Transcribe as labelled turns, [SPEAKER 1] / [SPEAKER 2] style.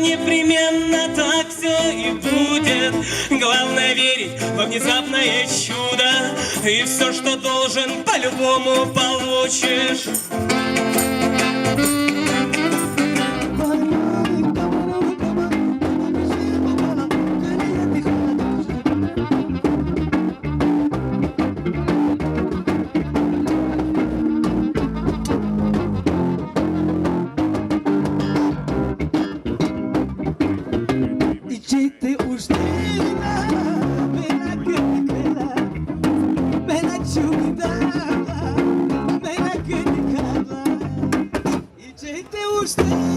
[SPEAKER 1] непременно так все и будет. Главное верить во внезапное чудо. И все, что должен, по-любому получишь
[SPEAKER 2] жити у жнива, мене кинула, мене чудала, мене кинула, і жити у жнива.